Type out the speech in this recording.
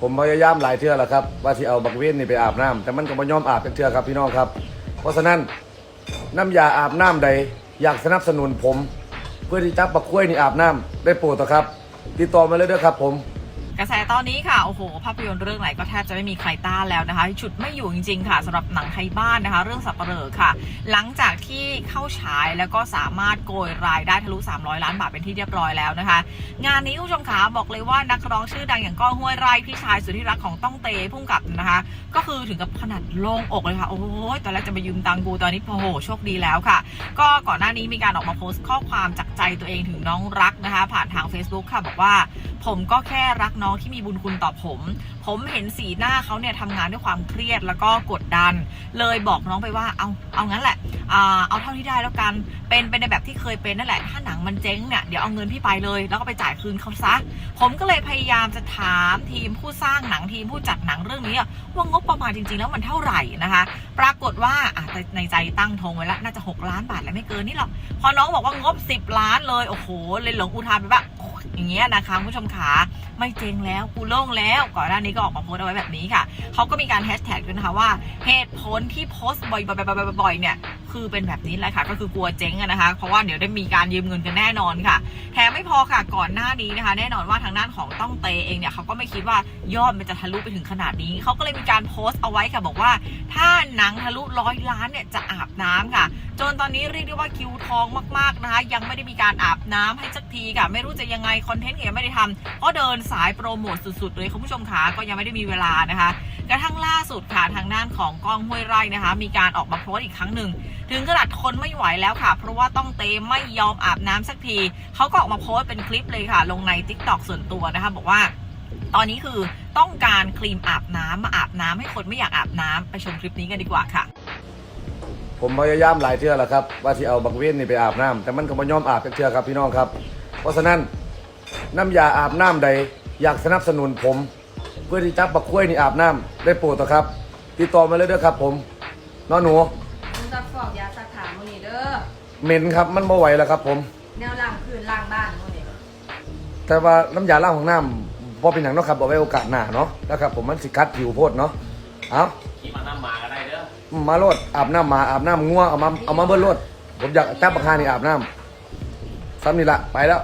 ผมพยายามหลายเทื่อแล้วครับว่าที่เอาบักเว้นนี่ไปอาบน้ำแต่มันก็บ่ยอมอาบเป็นเทื่อครับพี่น้องครับ เพราะฉะนั้นน้ำยาอาบน้ำใดอยากสนับสนุนผม เพื่อที่จะบักกล้วยนี่อาบน้ำได้โปรดเถอะครับ ติดต่อมาเลยเด้อครับผม กระแสตอนนี้ค่ะ โอ้โห ภาพยนตร์เรื่องไหนก็แทบจะไม่มีใครต้านแล้วนะคะฉุดไม่อยู่จริง ๆ ค่ะสำหรับหนังไทยบ้านนะคะ เรื่องสับปะเหร่อค่ะ หลังจากที่เข้าฉายแล้วก็สามารถโกยรายได้ทะลุ 300 ล้านบาทเป็นที่เรียบร้อยแล้วนะคะ งานนี้คุณผู้ชมขาบอกเลยว่านักร้องชื่อดังอย่างก้องห้วยไร่พี่ชายสุดที่รักของต้องเตพุ่งกับนะคะ ก็คือถึงกับขนาดโล่งอกเลยค่ะ โอ้ยตอนแรกจะไปยืมตังค์กูตอนนี้โอ้โหโชคดีแล้วค่ะ ก็ก่อนหน้านี้มีการออกมาโพสต์ข้อความจากใจตัวเองถึงน้องรักนะคะ ผ่านทาง Facebook ค่ะบอกว่า ผมก็แค่รักน้องที่มีบุญคุณต่อผม ผมเห็นสีหน้าเขาเนี่ยทำงานด้วยความเครียดแล้วก็กดดัน เลยบอกน้องไปว่าเอาเอางั้นแหละเอาเท่าที่ได้แล้วกัน เป็นเป็นในแบบที่เคยเป็นนั่นแหละ ถ้าหนังมันเจ๊งเนี่ยเดี๋ยวเอาเงินพี่ไปเลย แล้วก็ไปจ่ายคืนเขาซะ ผมก็เลยพยายามจะถามทีมผู้สร้างหนังทีมผู้จัดหนังเรื่องนี้ว่างบประมาณจริง ๆ แล้วมันเท่าไหร่นะคะ ปรากฏว่าอะแต่ในใจตั้งธงไว้แล้วน่าจะ 6 ล้านบาทแล้วไม่เกินนี่หรอก พอน้องบอกว่างบ 10 ล้านเลย โอ้โห เลยหลงอุทานไปว่า อย่างเงี้ยนะคะคุณผู้ชมขาไม่เจ๊งแล้วกูโล่งแล้วก่อนหน้านี้ก็ออกมาโพสต์เอาไว้แบบนี้ค่ะเขาก็มีการแฮชแท็กด้วยนะคะว่าเหตุผลที่โพสต์บ่อยๆๆๆๆเนี่ยคือเป็นแบบนี้แหละค่ะ ก็คือกลัวเจ๊งอะนะคะ เพราะว่าเดี๋ยวได้มีการยืมเงินกันแน่นอนค่ะแถมไม่พอค่ะก่อนหน้านี้นะคะ แน่นอนว่าทางด้านของต้องเตเองเนี่ยเขาก็ไม่คิดว่ายอดมันจะทะลุไปถึงขนาดนี้เขาก็เลยมีการโพสต์เอาไว้ค่ะบอกว่า ถ้าหนังทะลุร้อยล้านเนี่ยจะอาบน้ำค่ะ จนตอนนี้เรียกได้ว่าคิวทองมากๆนะคะ ยังไม่ได้มีการอาบน้ำให้สักทีค่ะ ไม่รู้จะยังไงคอนเทนต์ก็ยังไม่ได้ทำก็เดินสายโปรโมทสุดๆเลยคุณผู้ชมขาก็ยังไม่ได้มีเวลานะคะ กระทั่งล่าสุดค่ะทางด้านของกล้องห้วยไร่นะคะ มีการออกมาโพสต์อีกครั้งหนึ่งถึงขนาดทนไม่ไหวแล้วค่ะ เพราะว่าต้องเตไม่ยอมอาบน้ำสักทีเขาก็ออกมาโพสต์เป็นคลิปเลยค่ะ ลงใน t ิ k t o k ส่วนตัวนะคะ บอกว่า ตอนนี้คือต้องการครีมอาบน้ำมาอาบน้ำให้คนไม่อยากอาบน้ำไปชมคลิปนี้กันดีกว่าค่ะ ผมพยายามหลายเทื่อแล้วครับ ว่าที่เอาบักเว้นนี่ไปอาบน้ำแต่มันก็บ่ยอมอาบเป็นเทื่อครับพี่น้องครับ เพราะฉะนั้นน้ำยาอาบน้ำใดอยากสนับสนุนผม เพื่อที่จับบักกล้วยนี่อาบน้ำได้โปรดเถอะครับ ติดต่อมาเลยเด้อครับ ผมน้องหนูมึงจะฟอกยาสักถามมึงนี่เด้อเหม็นครับมันบ่ไหวแล้วครับ ผม แนวล่างคืนล่างบ้านมึงนี่แต่ว่าน้ำยาล้างห้องน้ำ พอเป็นอย่างเนาะครับเอาไว้โอกาสหน้าเนาะแล้วครับผมมันสิกัดผิวโพดเนาะเอาขี่มาน้ำหมาก็ได้เด้อมาโลดอาบน้ำมาอาบน้ำงัวเอามาเอามาเบิ้ลโลดผมอยากจับบักฮานี่อาบน้ำซ้ำนี่ละไปแล้ว